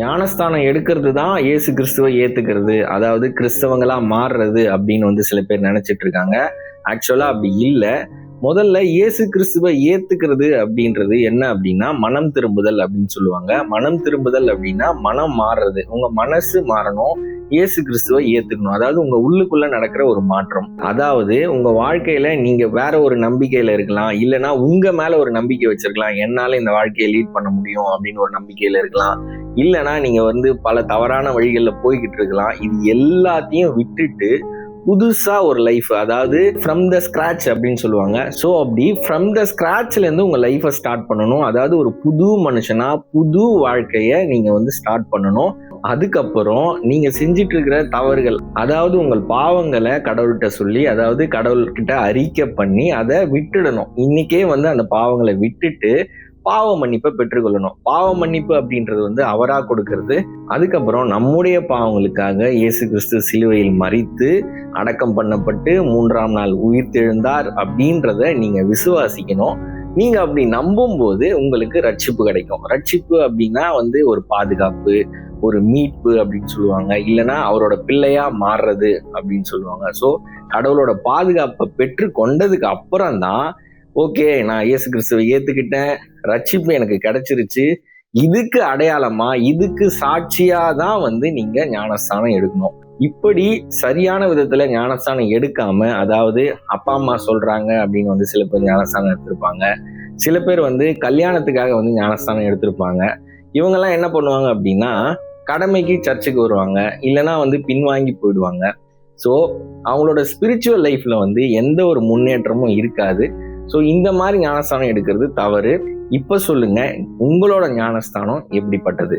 ஞானஸ்தானம் எடுக்கிறது தான் இயேசு கிறிஸ்துவை ஏத்துக்கிறது. அதாவது கிறிஸ்தவங்களா மாறுறது அப்படின்னு வந்து சில பேர் நினைச்சிட்டு இருக்காங்க. ஆக்சுவலா அப்படி இல்லை. முதல்ல இயேசு கிறிஸ்துவை ஏத்துக்கிறது அப்படின்றது என்ன அப்படின்னா மனம் திரும்புதல் அப்படின்னு சொல்லுவாங்க. மனம் திரும்புதல் அப்படின்னா மனம் மாறுறது. உங்க மனசு மாறணும் இயேசு கிறிஸ்துவை ஏத்துக்கணும். அதாவது உங்க உள்ளுக்குள்ள நடக்கிற ஒரு மாற்றம். அதாவது உங்க வாழ்க்கையில நீங்க வேற ஒரு நம்பிக்கையில இருக்கலாம். இல்லைன்னா உங்க மேல ஒரு நம்பிக்கை வச்சிருக்கலாம். என்னால இந்த வாழ்க்கையை லீட் பண்ண முடியும் அப்படின்னு ஒரு நம்பிக்கையில இருக்கலாம். இல்லைன்னா நீங்கள் வந்து பல தவறான வழிகளில் போய்கிட்டு இருக்கலாம். இது எல்லாத்தையும் விட்டுட்டு புதுசாக ஒரு லைஃப் அதாவது ஃப்ரம் த ஸ்க்ராட்ச் அப்படின்னு சொல்லுவாங்க. ஸோ அப்படி ஃப்ரம் த ஸ்க்ராட்ச்லேருந்து உங்கள் லைஃப்பை ஸ்டார்ட் பண்ணணும். அதாவது ஒரு புது மனுஷனாக புது வாழ்க்கையை நீங்கள் வந்து ஸ்டார்ட் பண்ணணும். அதுக்கப்புறம் நீங்க செஞ்சிட்டு இருக்கிற தவறுகள் அதாவது உங்கள் பாவங்களை கடவுள்கிட்ட சொல்லி அதாவது கடவுள்கிட்ட அறிக்கை பண்ணி அதை விட்டுடணும். இன்னைக்கே வந்து அந்த பாவங்களை விட்டுட்டு பாவ மன்னிப்பை பெற்றுக்கொள்ளணும் பாவ மன்னிப்பு அப்படின்றது வந்து அவரா கொடுக்கறது. அதுக்கப்புறம் நம்முடைய பாவங்களுக்காக இயேசு கிறிஸ்து சிலுவையில் மறித்து அடக்கம் பண்ணப்பட்டு மூன்றாம் நாள் உயிர்த்தெழுந்தார் அப்படின்றத நீங்க விசுவாசிக்கணும். நீங்க அப்படி நம்பும் போது உங்களுக்கு ரட்சிப்பு கிடைக்கும். ரட்சிப்பு அப்படின்னா வந்து ஒரு பாதுகாப்பு ஒரு மீட்பு அப்படின்னு சொல்லுவாங்க. இல்லைன்னா அவரோட பிள்ளையா மாறுறது அப்படின்னு சொல்லுவாங்க. ஸோ கடவுளோட பாதுகாப்பை பெற்று கொண்டதுக்கு அப்புறம் தான் ஓகே நான் இயேசு கிறிஸ்துவை ஏத்துக்கிட்டேன். ரட்சிப்பு எனக்கு கிடைச்சிருச்சு. இதுக்கு அடையாளமா இதுக்கு சாட்சியா தான் வந்து நீங்க ஞானஸ்தானம் எடுக்கணும். இப்படி சரியான விதத்துல ஞானஸ்தானம் எடுக்காம அதாவது அப்பா அம்மா சொல்றாங்க அப்படின்னு வந்து சில பேர் ஞானஸ்தானம் எடுத்திருப்பாங்க. சில பேர் வந்து கல்யாணத்துக்காக வந்து ஞானஸ்தானம் எடுத்திருப்பாங்க. இவங்கெல்லாம் என்ன பண்ணுவாங்க அப்படின்னா கடமைக்கு சர்ச்சுக்கு வருவாங்க. இல்லைன்னா வந்து பின்வாங்கி போயிடுவாங்க. ஸோ அவங்களோட ஸ்பிரிச்சுவல் லைஃப்ல வந்து எந்த ஒரு முன்னேற்றமும் இருக்காது. ஸோ இந்த மாதிரி ஞானஸ்தானம் எடுக்கிறது தவறு. இப்போ சொல்லுங்க உங்களோட ஞானஸ்தானம் எப்படிப்பட்டது?